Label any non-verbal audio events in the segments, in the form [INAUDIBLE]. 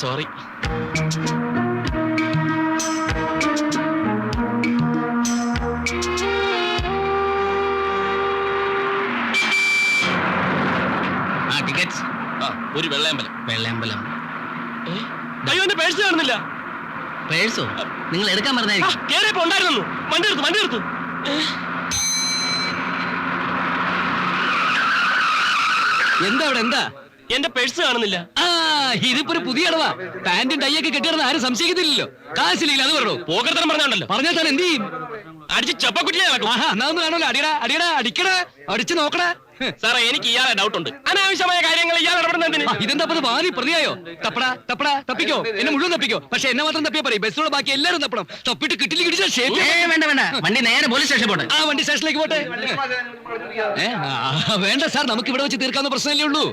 Sorry. ആ ticket. ആ ഒരു വെള്ളയമ്പലം. വെള്ളയമ്പലം. അയ്യോ എന്റെ പേഴ്സ് കാണുന്നില്ല. പേഴ്സോ നിങ്ങൾ എടുക്കാൻ ആ, പറഞ്ഞായിരിക്കും കേറിയപ്പോ ഉണ്ടായിരുന്നു വണ്ടി എടുത്തു വണ്ടി എടുത്തു. എന്താ അവിടെ എന്താ? എന്റെ പേഴ്സ് കാണുന്നില്ല. ഇതിപ്പോ ഒരു പുതിയ അടവാ. പാന്റും ടൈയൊക്കെ കെട്ടിയിടുന്ന ആരും സംശയിക്കത്തില്ലല്ലോ. കാശില്ലെങ്കിൽ അത് പറഞ്ഞു. പോക്കർത്തനം പറഞ്ഞാണല്ലോ പറഞ്ഞാൽ തന്നെ എന്ത് ചെയ്യും? അടിച്ച് ചപ്പക്കുറ്റിയെ എന്നാ ഒന്ന് അടിയടാ അടിയടാ അടിക്കടാ അടിച്ചു നോക്കടാ. സാറേ എനിക്ക് ഇയാളെ ഡൗട്ട് ഉണ്ട്. അനാവശ്യമായ കാര്യങ്ങൾ ഇയാൾ ഇടപെടുന്നതിന് ഇതെന്താ ഇപ്പൊ ഇത് ഭാവി പ്രതിയായോ തപ്പടാ തപ്പടാ തപ്പിക്കോ. എന്നെ മുഴുവൻ തപ്പിക്കോ. പക്ഷെ എന്നെ മാത്രം തപ്പിയാ പറയും. ബസ്സിലുള്ള ബാക്കി എല്ലാവരും തപ്പണം. തപ്പിട്ട് കിട്ടില്ല വേണ്ട വേണ്ട. വണ്ടി നേരെ പോലീസ് സ്റ്റേഷൻ പോട്ടെ. ആ വണ്ടി സ്റ്റേഷനിലേക്ക് പോട്ടെ. ആ, വേണ്ട സാർ നമുക്ക് ഇവിടെ വെച്ച് തീർക്കാവുന്ന പ്രശ്നമല്ലേ ഉള്ളൂ.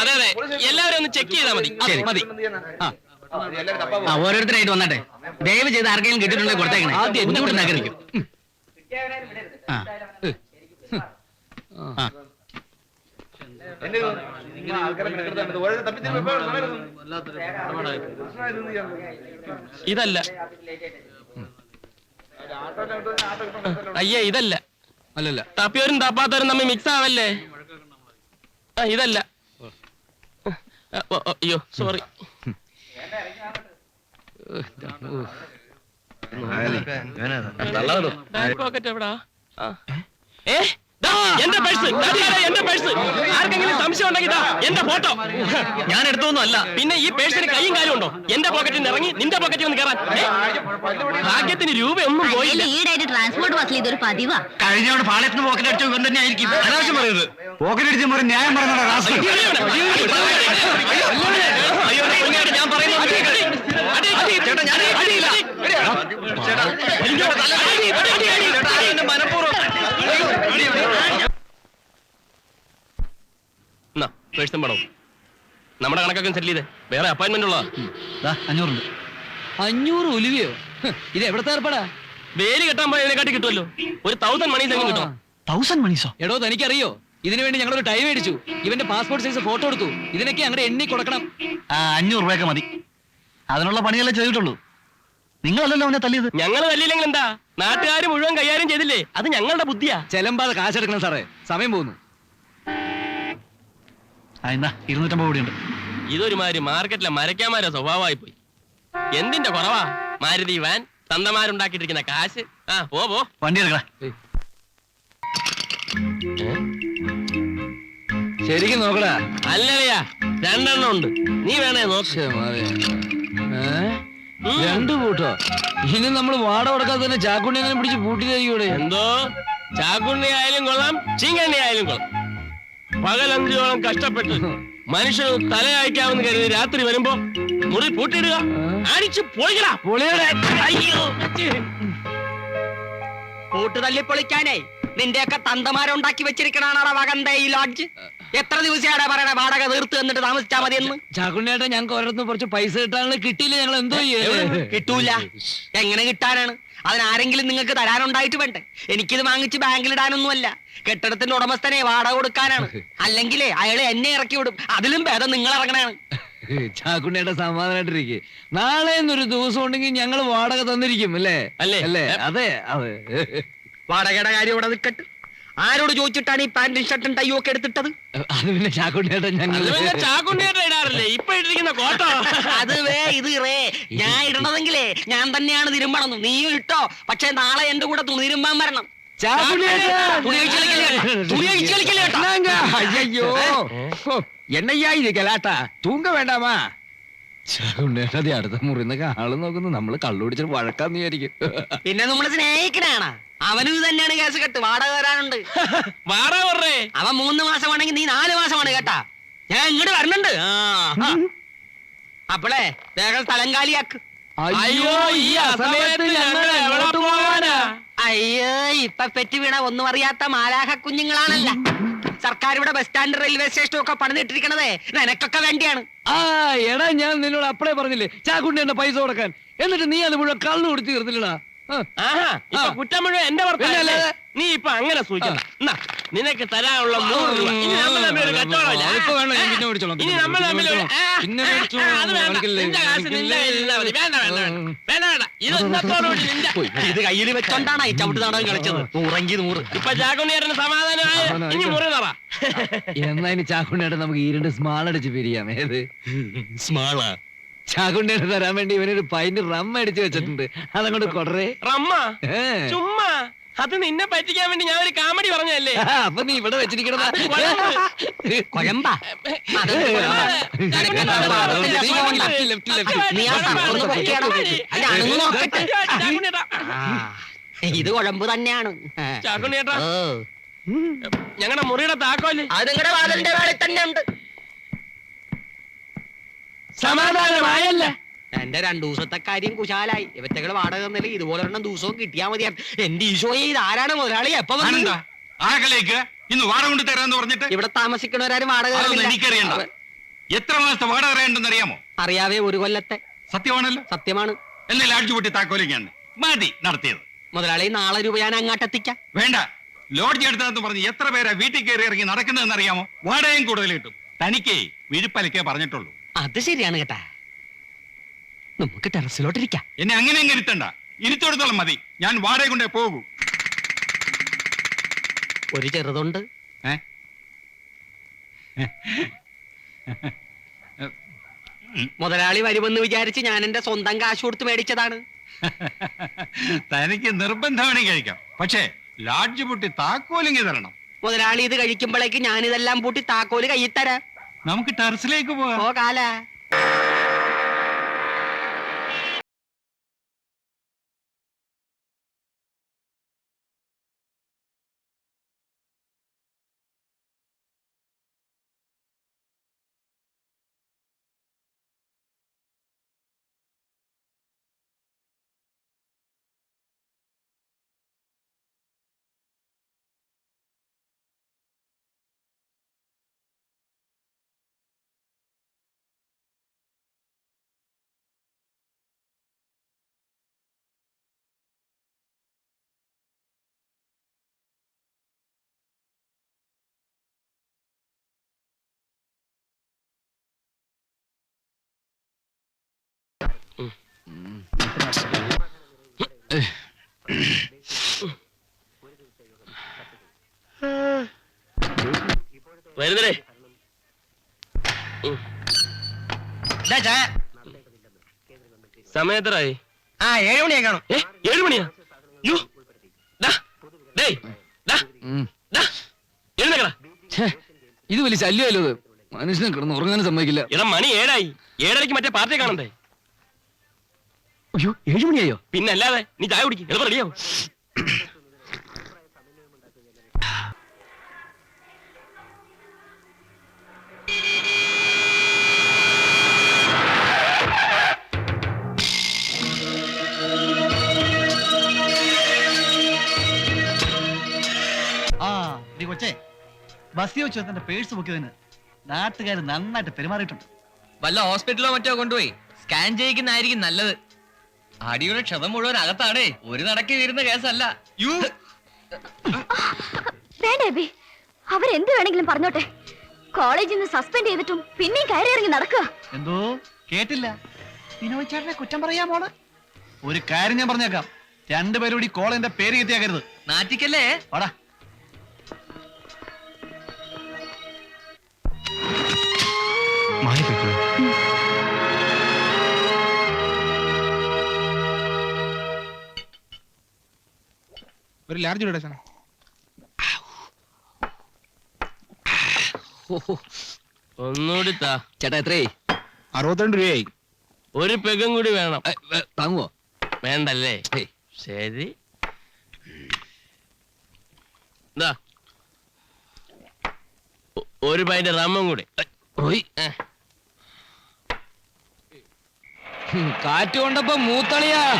അതെ അതെ. എല്ലാവരും ഒന്ന് ചെക്ക് ചെയ്താൽ മതി. മതി. ഓരോരുത്തരായിട്ട് വന്നാട്ടെ. ദയവ് ചെയ്ത് ആർക്കെങ്കിലും കിട്ടിയിട്ടുണ്ടെങ്കിൽ കൊടുത്തേക്കണേ. ആദ്യം എന്നെ നഗരിക്കും ആ. ഇതല്ല. അയ്യേ ഇതല്ല. അല്ലല്ല. തപ്പിയവരും തപ്പാത്തവരും തമ്മിൽ മിക്സ് ആവല്ലേ ആ ഇതല്ല. അയ്യോ സോറി പോക്കറ്റ് എവിടാ? ആ. ഏ? എന്റെ പേഴ്സ് എന്റെ പേഴ്സ് ആർക്കെങ്കിലും സംശയം ഉണ്ടെങ്കിൽ എന്റെ ഫോട്ടോ ഞാൻ എടുത്തൊന്നും അല്ല പിന്നെ ഈ പേഴ്സിന് കൈയും കാലും ഉണ്ടോ എന്റെ പോക്കറ്റിൽ നിന്ന് ഇറങ്ങി നിന്റെ പോക്കറ്റിൽ നിന്ന് കയറാൻ? ഭാഗ്യത്തിന് രൂപയൊന്നും പോയില്ല ഈടായിട്ട് ട്രാൻസ്പോർട്ട് ബസ്സിൽ ഇതൊരു പതിവാ കഴിഞ്ഞോട് പാളയത്തിന് പോക്കറ്റ് അടിച്ചു ഇവൻ തന്നെ ആയിരിക്കും അനാവശ്യം പറയരുത് പോക്കറ്റ് അടിച്ച് മുറി ന്യായം പൊന്നേട്ടാ, ഞാൻ പറയുന്നത് ചേട്ടാ, ഞാൻ എന്നാ, പേഴ്സും പണവും നമ്മുടെ കണക്കൊക്കെ സെറ്റിൽ ചെയ്തേ. വേറെ അപ്പോയിന്റ്മെന്റ് ഉള്ളതാ. ദാ, അഞ്ഞൂറുണ്ട്. അഞ്ഞൂറ് ഒലിവിയോ ഇത് എവിടത്തെ ഏർപ്പാടാ? വേലി കെട്ടാൻ പോയതിനെക്കാട്ടി കിട്ടുമല്ലോ. ഒരു തൗസൻഡ് മണി എങ്കിലും കിട്ടും തൗസൻഡ് മണീസോ എടോ തനിക്കറിയോ? ഇതിനു വേണ്ടി ഞങ്ങൾ ഒരു ടൈം മേടിച്ചു. ഇവന്റെ പാസ്പോർട്ട് സൈസ് ഫോട്ടോ എടുത്തു. ഇതിനൊക്കെ അങ്ങനെ എണ്ണി കൊടുക്കണം. അഞ്ഞൂറ് രൂപയൊക്കെ മതി. അതിനുള്ള പണിയല്ലേ ചെയ്തിട്ടുള്ളൂ. നിങ്ങളല്ലല്ലോ അവനെ തല്ലിയത്. ഞങ്ങൾ തല്ലിയില്ലെങ്കിൽ എന്താ? നാട്ടുകാർ മുഴുവൻ കൈകാര്യം ചെയ്തില്ലേ? അത് ഞങ്ങളുടെ ബുദ്ധിയാ. ചെലമ്പാതെ കാശെടുക്കണം സാറേ. സമയം പോകുന്നു. എന്നാ ഇരുന്നൂറ്റമ്പത് കൂടിയുണ്ട്. ഇതൊരുമാതിരി മാർക്കറ്റിലെ മരക്കാമാരെ സ്വഭാവമായി പോയി എന്തിന്റെ കുറവാ? മാരുതി വാൻ തന്തമാരുണ്ടാക്കിട്ടിരിക്കുന്ന കാശ്. ആ പോ പോ. വണ്ടി എടുക്കടാ. ശരിക്കും നോക്കടാ. അല്ലല്ലയാ രണ്ടെണ്ണം ഉണ്ട്. നീ വേണേ നോക്ക്? രണ്ടു കൂട്ടോ? ഇനി നമ്മൾ വാട കൊടുക്കാതെ തന്നെ ചാക്കുണ്ണി അങ്ങനെ പിടിച്ച് പൂട്ടി തരികൂടെ എന്തോ? ചാക്കുണ്ണി ആയാലും കൊള്ളാം ചീങ്കണ്ണി ആയാലും കൊള്ളാം. പകലഞ്ചോളം കഷ്ടപ്പെട്ട്. മനുഷ്യന് തല അയക്കാമെന്ന് കരുതി രാത്രി വരുമ്പോ മുറി പൂട്ടിയിടുക. അടിച്ചു പൊളിക്കടാ. പൊളിയുടെ. അയ്യോ. കൂട്ട് തല്ലി പൊളിക്കാനേ നിന്റെയൊക്കെ തന്തമാരുണ്ടാക്കി വെച്ചിരിക്കണാണോ വകന്തേ ഈ ലോഡ്ജ് എത്ര ദിവസമാണ് പറയണേ വാടക തീർത്ത് എന്നിട്ട് താമസിച്ചാ മതി എന്ന് ഞങ്ങൾക്ക് ഓരോരുത്തും കുറച്ച് പൈസ കിട്ടാനുള്ള കിട്ടിയില്ല ഞങ്ങൾ എന്തോ ചെയ്യും കിട്ടൂല. എങ്ങനെ കിട്ടാനാണ്? അതിനാരെങ്കിലും നിങ്ങൾക്ക് തരാനുണ്ടായിട്ട് വേണ്ടേ? എനിക്കിത് വാങ്ങിച്ച് ബാങ്കിലിടാനൊന്നുമല്ല. കെട്ടിടത്തിന്റെ ഉടമസ്ഥനെ വാടക കൊടുക്കാനാണ്. അല്ലെങ്കിലേ അയാളെ എന്നെ ഇറക്കി വിടും. അതിലും ഭേദം നിങ്ങൾ ഇറങ്ങണാണ് ചാക്കുണ്ണിയുടെ സമാധാനായിട്ടിരിക്കെ നാളെ ഒരു ദിവസം ഉണ്ടെങ്കിൽ ഞങ്ങൾ വാടക തന്നിരിക്കും അല്ലേ? അല്ലേ? അല്ലേ? അതെ അതെ. വാടകയുടെ കാര്യം ഇവിടെ നിൽക്കട്ടെ. ആരോട് ചോദിച്ചിട്ടാണ് ഈ പാന്റും ഷർട്ടും ടൈയും ഒക്കെ എടുത്തിട്ടത് അത് പിന്നെ ചാക്കുണ്ണിയേട്ട ഞങ്ങൾ അത് പിന്നെ ചാക്കുണ്ണിയായിട്ട് ഇടാറില്ലേ ഇപ്പൊ ഇട്ടിരിക്കുന്ന കോട്ടോ അത് വേ ഇത് റേ ഞാൻ ഇടണതെങ്കിലേ ഞാൻ തന്നെയാണ് തിരുമ്പണം നീയും ഇട്ടോ പക്ഷെ നാളെ എന്റെ കൂടെ തുണി തിരുമ്പാൻ വരണം ചാക്കുണ്ണിയേട്ടാ! തുണി അഴിച്ച് കളിക്കല്ലേ കേട്ടോ? തുണി അഴിച്ച് കളിക്കല്ലേ കേട്ടോ? ஐயோ என்னையா இது கலாட்டா தூங்க வேண்டாமா ചാക്കുണ്ണിയേട്ട അടുത്ത മുറിന്നൊക്കെ ആൾ നോക്കുന്നു. നമ്മൾ കള്ളു കുടിച്ചിട്ട് വഴക്കാന്ന് വിചാരിക്കും. പിന്നെ നമ്മൾ സ്നേഹിക്കണാണ്. അവനും ഇത് തന്നെയാണ് കേസ് കെട്ട്. വാടക വരാനുണ്ട് [LAUGHS] വാടക പറഞ്ഞേ. അവൻ മൂന്ന് മാസം മാസമാണെങ്കിൽ നീ നാല് മാസമാണ് കേട്ടാ. ഞാൻ ഇങ്ങോട്ട് വരണുണ്ട്. അപ്പളേ വേഗം സ്ഥലം കാലിയാക്ക്. അയ്യോ ഈ അസമയത്ത് ഞങ്ങൾ എവിടെ പോവാനാ? അയ്യോ ഇപ്പൊ പെറ്റി വീണ ഒന്നും അറിയാത്ത മാലാഹ കുഞ്ഞുങ്ങളാണല്ല സർക്കാർ ഇവിടെ ബസ് സ്റ്റാൻഡ് റെയിൽവേ സ്റ്റേഷനും ഒക്കെ പണിതിട്ടിരിക്കണതേ. നിനക്കൊക്കെ വേണ്ടിയാണ്. ആ എടാ ഞാൻ നിന്നോട് അപ്പളേ പറഞ്ഞില്ലേ ചാക്കുണ്ടി എന്റെ പൈസ കൊടുക്കാൻ. എന്നിട്ട് നീ അത് മുഴുവൻ കള്ളു കുടിച്ച് തീർത്തില്ലടാ. കുറ്റം മുഴുവൻ എന്റെ നീ ഇപ്പൊ അങ്ങനെ സൂചിക്കണ്ട എന്നാ നിനക്ക് തരാനുള്ള നൂറ് രൂപ. ഇനി നമ്മൾ തമ്മിൽ ഒരു കച്ചവടമില്ല ഇപ്പൊ വേണ്ട, ഞാൻ പിന്നെ മേടിച്ചോളാം, ഇനി പിന്നെ നമ്മൾ തമ്മിൽ ഒരു- മേടിച്ചോളാം. ആ, പിന്നെ ആ, മേടിച്ചോളാം, ആ, അത് വേണ്ട കാണിക്കില്ലേ, നിന്റെ കാശ് നിന്റെ കയ്യിലിരുന്നാ മതി. വേണ്ട വേണ്ട വേണ്ട. വേണ്ട വേണ്ട. ഇത് ഇന്നത്തോടുകൂടി നിന്റെ ഇത് കയ്യിൽ വെച്ചോണ്ടാണ് ഈ ചവിട്ട് നാടകം കളിച്ചത്. ഉറങ്ങി നൂറ്. ഇപ്പൊ ചാക്കുണ്ണിയേട്ടന് സമാധാനമായ. ഇനി മുറി തറ [LAUGHS] എന്നാ ഇനി ചാക്കുണ്ണിയുടെ നമുക്ക് ഈ രണ്ട് സ്മാൾ അടിച്ച് പിരിയാം. ഏത്? സ്മാളാ. ചാക്കുണ്ണിയുടെ തരാൻ വേണ്ടി ഇവനൊരു പൈന്റ് റം അടിച്ച് വെച്ചിട്ടുണ്ട്. അതങ്ങോട്ട് കൊടറേ റമ്മ? ഏ. ചുമ്മാ? അത് നിന്നെ പറ്റിക്കാൻ വേണ്ടി ഞാൻ ഒരു കാമഡി പറഞ്ഞല്ലേ അപ്പൊ നീ ഇവിടെ വെച്ചിരിക്കണതാ കുഴമ്പ്. ഇത് കുഴമ്പ് തന്നെയാണ് ചാക്കുണ്ണിയേട്ടാ ഓ. ഞങ്ങളുടെ മുറിയുടെ താക്കോൽ അത് നിങ്ങളുടെ വാതിലിന്റെ വേളയിൽ തന്നെ ഉണ്ട് സമാധാനമായല്ല എന്റെ രണ്ടു ദിവസത്തെ കാര്യം കുശാലായി. ഇവറ്റകൾ വാടക തന്നില്ല ഇതുപോലെ ഒരെണ്ണം ദിവസവും കിട്ടിയാ മതിയായിരുന്നു എന്റെ ഈശോയെ ഇത് ആരാണ് മുതലാളി? എപ്പോ ആകലേക്ക് ഇന്ന് വാടക കൊണ്ട് തരാന്ന് പറഞ്ഞിട്ട്? ഇവിടെ താമസിക്കണവരാരും വാടക. എനിക്കറിയണ്ട. എത്ര മാസത്തെ വാടക അറിയണ്ടെന്ന് അറിയാമോ? അറിയാവേ ഒരു കൊല്ലത്തെ. സത്യമാണല്ലോ? സത്യമാണ്. എന്നെ പൊട്ടി താക്കോലിക്കാണ് മതി നടത്തിയത്. മുതലാളി നാളെ രൂപ ഞാൻ അങ്ങാട്ടെത്തിക്കാം വേണ്ട. ലോഡ്ജ് എടുത്തതെന്ന് പറഞ്ഞ് എത്ര പേരാ വീട്ടിൽ കയറി ഇറങ്ങി നടക്കുന്നതെന്ന് അറിയാമോ? വാടകയും കൂടുതൽ കിട്ടും. തനിക്കേ വിഴുപ്പലക്കേ പറഞ്ഞിട്ടുള്ളൂ. അത് ശരിയാണ് കേട്ടാ. നമുക്ക് ടെറസിലോട്ടിരിക്കാം. എന്നെ അങ്ങനെ അങ്ങ് ഇരുത്തണ്ട. ഇരുത്തോടത്തോളം മതി. ഞാൻ വാടക കൊണ്ടേ പോകൂ. ഒരു ചെറുതുണ്ട്. ഏ? മുതലാളി വരുമെന്ന് വിചാരിച്ച് ഞാൻ എന്റെ സ്വന്തം കാശ് കൊടുത്ത് മേടിച്ചതാണ്. തനിക്ക് നിർബന്ധമാണെങ്കിൽ കഴിക്കാം. പക്ഷേ ലാഡ്ജ് പൊട്ടി താക്കോലിങ്ങി തരണം. മുതലാളി ഇത് കഴിക്കുമ്പോഴേക്ക് ഞാൻ ഇതെല്ലാം പൂട്ടി താക്കോൽ കയ്യിൽ തരാം. നമുക്ക് ടെറസിലേക്ക് പോകാം. ഓ കാല വരുന്നേ സമയത്തറായി ആ ഏഴ് മണിയാ കാണും. ഏ ഏഴ് മണിയാ? ഇത് വലിയ ശല്യമല്ലോ മനുഷ്യനെ കിടന്ന് ഉറങ്ങാനും സമ്മതിക്കില്ല. എടാ മണി ഏഴായി. ഏഴരയ്ക്ക് മറ്റേ പാർട്ടി കാണണ്ടേ? അയ്യോ ഏഴുമണിയായോ പിന്നെ അല്ലാതെ നീ ചായ കുടിക്കും. എളുപ്പം റെഡിയാവും ബസ്സിൽ വെച്ച് തന്റെ പേഴ്സ് പൊക്കിയതിന് നാട്ടുകാർ നന്നായിട്ട് പെരുമാറിയിട്ടുണ്ട്. വല്ല ഹോസ്പിറ്റലോ മറ്റോ കൊണ്ടുപോയി? സ്കാൻ ചെയ്യിക്കുന്നതായിരിക്കും നല്ലത്. അടിയുടെ ക്ഷതം മുഴുവൻ അകത്താണേ. ഒരു നടക്കി വീരുന്ന കേസല്ല. വേണ്ട എബി അവരെന്ത് വേണമെങ്കിലും പറഞ്ഞോട്ടെ. കോളേജിൽ നിന്ന് സസ്പെൻഡ് ചെയ്തിട്ടും പിന്നെയും കയറി ഇറങ്ങി നടക്കുക. എന്തോ? കേട്ടില്ല. വിനോദ് ചേട്ടനെ കുറ്റം പറയാമോൾ ഒരു കാര്യം ഞാൻ പറഞ്ഞേക്കാം. രണ്ടുപേരും കൂടി കോളേജിന്റെ പേര് കെത്തിയാക്കരുത് നാറ്റിക്കല്ലേ? വാടാ. ഒരു ലാർജ് ഡൊണേഷൻ ഒന്നുകൂടി താ. ചേട്ടാ എത്രയായി? അറുപത്തിരണ്ട് രൂപയായി. ഒരു പെഗും കൂടി വേണം. ഏ, ഏ, താങ്ങുവോ? വേണ്ടല്ലേ. ശരി. ദാ. ഒ- ഒരു പൈന്റെ റമ്മും കൂടി. ഓയ് ഏ. കാറ്റ് കൊണ്ടപ്പോ മൂത്തളിയാ.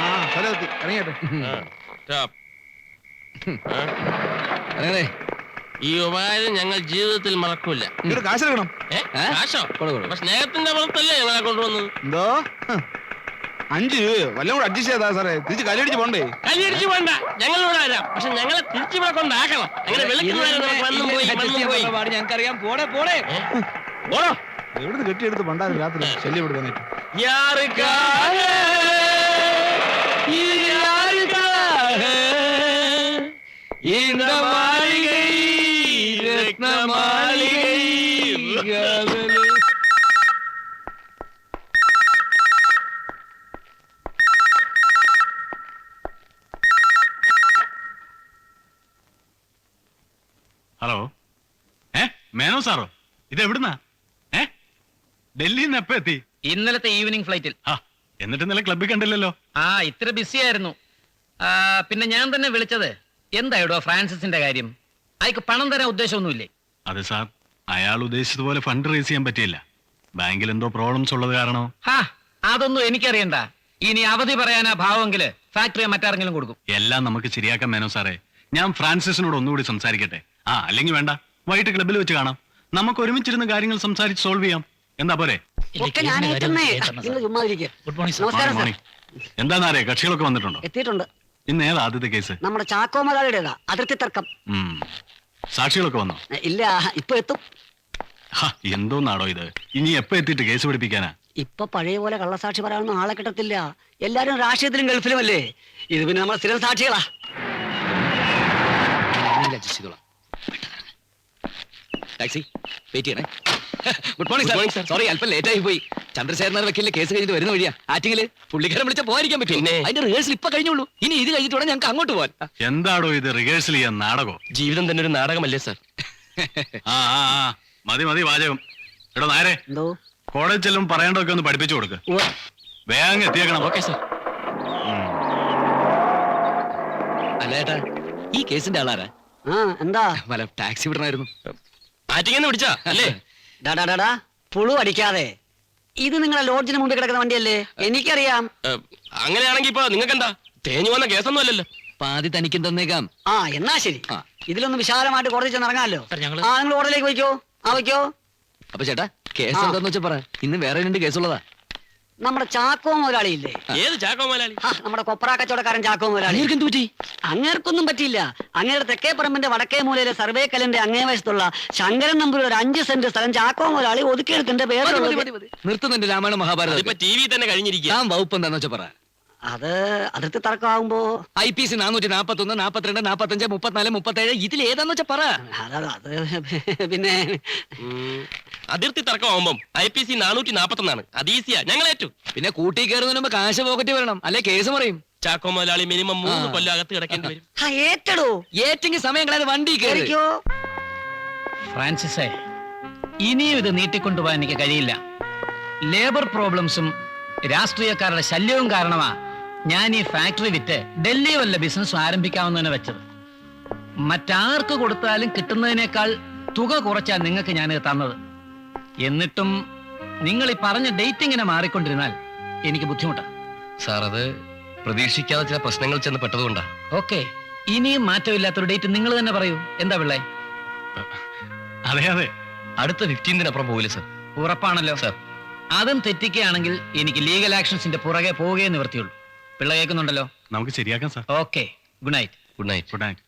ആ ഇറങ്ങിയാട്ടെ ആ, stop. ആ, അതെ ഈ ഉപകാരം ഞങ്ങൾ ജീവിതത്തിൽ മറക്കൂല ഇങ്ങോട്ട് കാശ് എടുക്കണം ഏ? ഏ? കാശോ കൊടു, കൊടു. അപ്പൊ സ്നേഹത്തിന്റെ പുറത്തല്ലേ ഞങ്ങളെ കൊണ്ടുവന്നത് എന്തോ ഹ്. അഞ്ച് രൂപയോ വല്ലതും കൂടെ അഡ്ജസ്റ്റ് ചെയ്താ സാറേ തിരിച്ച് കല്ലടിച്ച് പോണ്ടേ കൈയടിച്ചു വേണ്ട ഞങ്ങളിവിടെ വരാം പക്ഷെ ഞങ്ങളെ തിരിച്ചിവിടെ കൊണ്ടാക്കണം അങ്ങനെ വെളുക്കുന്നവരെ നമുക്ക് വന്നും പോയി വന്നും പോയി ഞങ്ങൾക്കറിയാം പോടെ പോടെ ഓടോ എവിടുന്ന് കെട്ടിയെടുത്ത് പണ്ടായിരുന്നു രാത്രി ശല്യപ്പെടുത്താനായിട്ട് யாருக்காக இந்த மாளிகை ரத்ன மாளிகை ഹലോ ഏ മേനോ സാറോ ഇത് എവിടുന്നാ ഏ ഡൽഹിയിൽ നിന്ന് എപ്പോ എത്തി ഇന്നലത്തെ ഈവനിങ് ഫ്ലൈറ്റിൽ ആ എന്നിട്ട് ഇന്നലെ ക്ലബ്ബിൽ കണ്ടില്ലല്ലോ ആ ഇത്ര ബിസി ആയിരുന്നു ആ, പിന്നെ ഞാൻ തന്നെ വിളിച്ചത് എന്തായിടോ ഫ്രാൻസിന്റെ കാര്യം? അയാൾക്ക് പണം തരാൻ ഉദ്ദേശമൊന്നുമില്ലേ? അതെ സാർ. അയാൾ ഉദ്ദേശിച്ചതുപോലെ ഫണ്ട് റേസ് ചെയ്യാൻ പറ്റിയില്ല. ബാങ്കിൽ എന്തോ പ്രോബ്ലംസ് ഉള്ളത് കാരണോ ഹാ അതൊന്നും എനിക്കറിയണ്ട. ഇനി അവധി പറയാനാ ഭാവമെങ്കിൽ ഫാക്ടറി മറ്റാരെങ്കിലും കൊടുക്കും. എല്ലാം നമുക്ക് ശരിയാക്കാൻ വേണോ സാറേ? ഞാൻ ഫ്രാൻസിസിനോട് ഒന്നുകൂടി സംസാരിക്കട്ടെ. ആ അല്ലെങ്കിൽ വേണ്ട. വൈകിട്ട് ക്ലബിൽ വെച്ച് കാണാം. നമുക്ക് ഒരുമിച്ചിരുന്ന് കാര്യങ്ങൾ സംസാരിച്ച് സോൾവ് ചെയ്യാം. എന്താ പോരെ? ഒക്കെ ഞാൻ ഏറ്റുന്നേ നിങ്ങൾ ചുമ്മാ ഇരിക്കുക നമസ്കാരം സാർ മോർണിംഗ് എന്താണെന്നറിയാ കക്ഷികളൊക്കെ വന്നിട്ടുണ്ടോ? എത്തിയിട്ടുണ്ട്. ഇന്ന് ഏതാ ആദ്യത്തെ കേസ്? നമ്മുടെ ചാക്കോ മുതലാളിയുടേതാ അതിർത്തി തർക്കം. ഉം. സാക്ഷികളൊക്കെ വന്നോ? ഇല്ല ഇപ്പൊ എത്തും. ഹ, എന്തോന്നാടോ ഇത്? ഇനി എപ്പോ എത്തിയിട്ട് കേസ് പിടിപ്പിക്കാനാ? ഇപ്പൊ പഴയ പോലെ കള്ളസാക്ഷി പറയാനൊന്നും ആളെ കിട്ടത്തില്ല. എല്ലാരും രാഷ്ട്രീയത്തിലും ഗൾഫിലും അല്ലേ ഇത് പിന്നെ നമ്മൾ സ്ഥിരം സാക്ഷികളാ. ടാക്സി വെയിറ്റ് ചെയ്യണേ. ഗുഡ് മോർണിംഗ് സാർ സോറി അല്പം ലേറ്റ് ആയി പോയി. ചന്ദ്രശേഖരൻ വക്കീലിന്റെ കേസ് കഴിഞ്ഞിട്ട് വരുന്ന വഴിയാ. ആറ്റിങ്ങിൽ പുള്ളിക്കാരൻ വിളിച്ച പോകാതിരിക്കാൻ പറ്റും? അതിന്റെ റിഹേഴ്സൽ ഇപ്പൊ കഴിഞ്ഞുള്ളൂ. ഇനി ഇത് കഴിഞ്ഞിട്ട് വേണം ഞങ്ങൾക്ക് അങ്ങോട്ട് പോവാൻ. എന്താടോ ഇത് റിഹേഴ്സൽ ചെയ്യാൻ നാടകോ? ജീവിതം തന്നെ ഒരു നാടകമല്ലേ സർ ആ ആ മതി മതി വാചകം. എടോ നേരെ എന്തോ? കോളേജ് ചെല്ലും പറയേണ്ടതൊക്കെ ഒന്ന് പഠിപ്പിച്ചു കൊടുക്ക്. വേഗം എത്തിയേക്കണം. ഓക്കെ സർ അല്ല ഏട്ടാ ഈ കേസിന്റെ ആളാരാ? ആ എന്താ? വല്ല ടാക്സി വിടണായിരുന്നു. ആറ്റിങ്ങനെ വിളിച്ചാ അല്ലേ? ഡാ ഡാ, ഡാ ഡാ. പുളു അടിക്കാതെ. ഇത് നിങ്ങളെ ലോഡ്ജിന് മുമ്പിൽ കിടക്കുന്ന വണ്ടിയല്ലേ? എനിക്കറിയാം. അങ്ങനെയാണെങ്കിൽ അങ്ങനെയാണെങ്കി ഇപ്പൊ നിങ്ങൾക്ക് എന്താ തേഞ്ഞു വന്ന കേസൊന്നും അല്ലല്ലോ. പാതി തനിക്കും തന്നേക്കാം. ആ എന്നാ ശരി. ഇതിലൊന്ന് വിശാലമായിട്ട് കോടതി ചെന്ന് ഇറങ്ങാമല്ലോ. ആ നിങ്ങൾ ഓർഡറിലേക്ക് വയ്ക്കോ. ആ വയ്ക്കോ. അപ്പൊ ചേട്ടാ കേസ്. എന്താന്ന് വെച്ചാ പറ. ഇന്ന് വേറെ രണ്ട് കേസുള്ളതാ. നമ്മുടെ ചാക്കോ മുതലാളി ഇല്ലേ ഏത് ചാക്കോ മുതലാളി? നമ്മുടെ കൊപ്ര കച്ചവടക്കാരൻ ചാക്കോ മുതലാളി. തൂറ്റി പറ്റി? അങ്ങേർക്കൊന്നും പറ്റിയില്ല. അങ്ങേരുടെ തെക്കേ പറമ്പിന്റെ വടക്കേ മൂലയിലെ സർവേ കല്ലിന്റെ അങ്ങേ വശത്തുള്ള ശങ്കരൻ നമ്പൂരി ഒരു അഞ്ച് സെന്റ് സ്ഥലം ചാക്കോ മുതലാളി ഒതുക്കിയെടുത്തിന്റെ പേര് നിർത്തുന്നുണ്ട് രാമായണ മഹാഭാരതം ടി വി തന്നെ കഴിഞ്ഞിരിക്കുക. വകുപ്പ് പറ. അത് അതിർത്തി തർക്കമാകുമ്പോ ഐ പി സി നാനൂറ്റി നാപ്പത്തി ഒന്ന് നാപ്പത്തിരണ്ട് നാപ്പത്തഞ്ച് മുപ്പത്തിനാല് മുപ്പത്തേഴ് ഇതിൽ ഏതാന്ന് വെച്ചാ പറ. അത് പിന്നെ അതിർത്തി തർക്കമാകുമ്പം ഐ പി സി നാനൂറ്റി നാപ്പത്തൊന്നാണ് അത് ഈസിയാ. ഞങ്ങൾ ഏറ്റു പിന്നെ കൂട്ടി കയറുന്നതിന് മുമ്പ് കാശ് പോക്കറ്റ് വരണം. അല്ലെ കേസ് പറയും? ചാക്കോ മുതലാളി മിനിമം മൂന്ന്. കൊല്ലം അകത്ത് കിടക്കേണ്ടി വരും. ആ, ഏറ്റെടോ. ഏറ്റെങ്കിൽ സമയം കളയാതെ വണ്ടി കയറി. ഫ്രാൻസിസേ ഇനിയും ഇത് നീട്ടിക്കൊണ്ടുപോകാൻ എനിക്ക് കഴിയില്ല. ലേബർ പ്രോബ്ലംസും രാഷ്ട്രീയക്കാരുടെ ശല്യവും കാരണമാ ഞാൻ ഈ ഫാക്ടറി വിറ്റ് ഡൽഹി വല്ല ബിസിനസ് ആരംഭിക്കാമെന്ന് വെച്ചത്. മറ്റാർക്ക് കൊടുത്താലും കിട്ടുന്നതിനേക്കാൾ തുക കുറച്ചാ നിങ്ങൾക്ക് ഞാൻ തന്നത്. എന്നിട്ടും നിങ്ങൾ ഈ പറഞ്ഞ ഡേറ്റ് ഇങ്ങനെ മാറിക്കൊണ്ടിരുന്നാൽ എനിക്ക് ബുദ്ധിമുട്ടാണ് സാർ അത് പ്രതീക്ഷിക്കാതെ ചില പ്രശ്നങ്ങൾ ചെന്ന് പെട്ടതുകൊണ്ടാ. ഓക്കെ. ഇനിയും മാറ്റമില്ലാത്തൊരു ഡേറ്റ് നിങ്ങൾ തന്നെ പറയൂ. എന്താ പിള്ളേ? അതെ അതെ. അടുത്ത ഫിഫ്റ്റീൻതിനപ്പുറം പോവില്ല സാർ? ഉറപ്പാണല്ലോ. സാർ. അതും തെറ്റിക്കുകയാണെങ്കിൽ എനിക്ക് ലീഗൽ ആക്ഷൻസിന്റെ പുറകെ പോവുകയെ നിവർത്തിയുള്ളൂ പിള്ള കേൾക്കുന്നുണ്ടല്ലോ? നമുക്ക് ശരിയാക്കാം sir. Okay. Good night. Good night. Good night.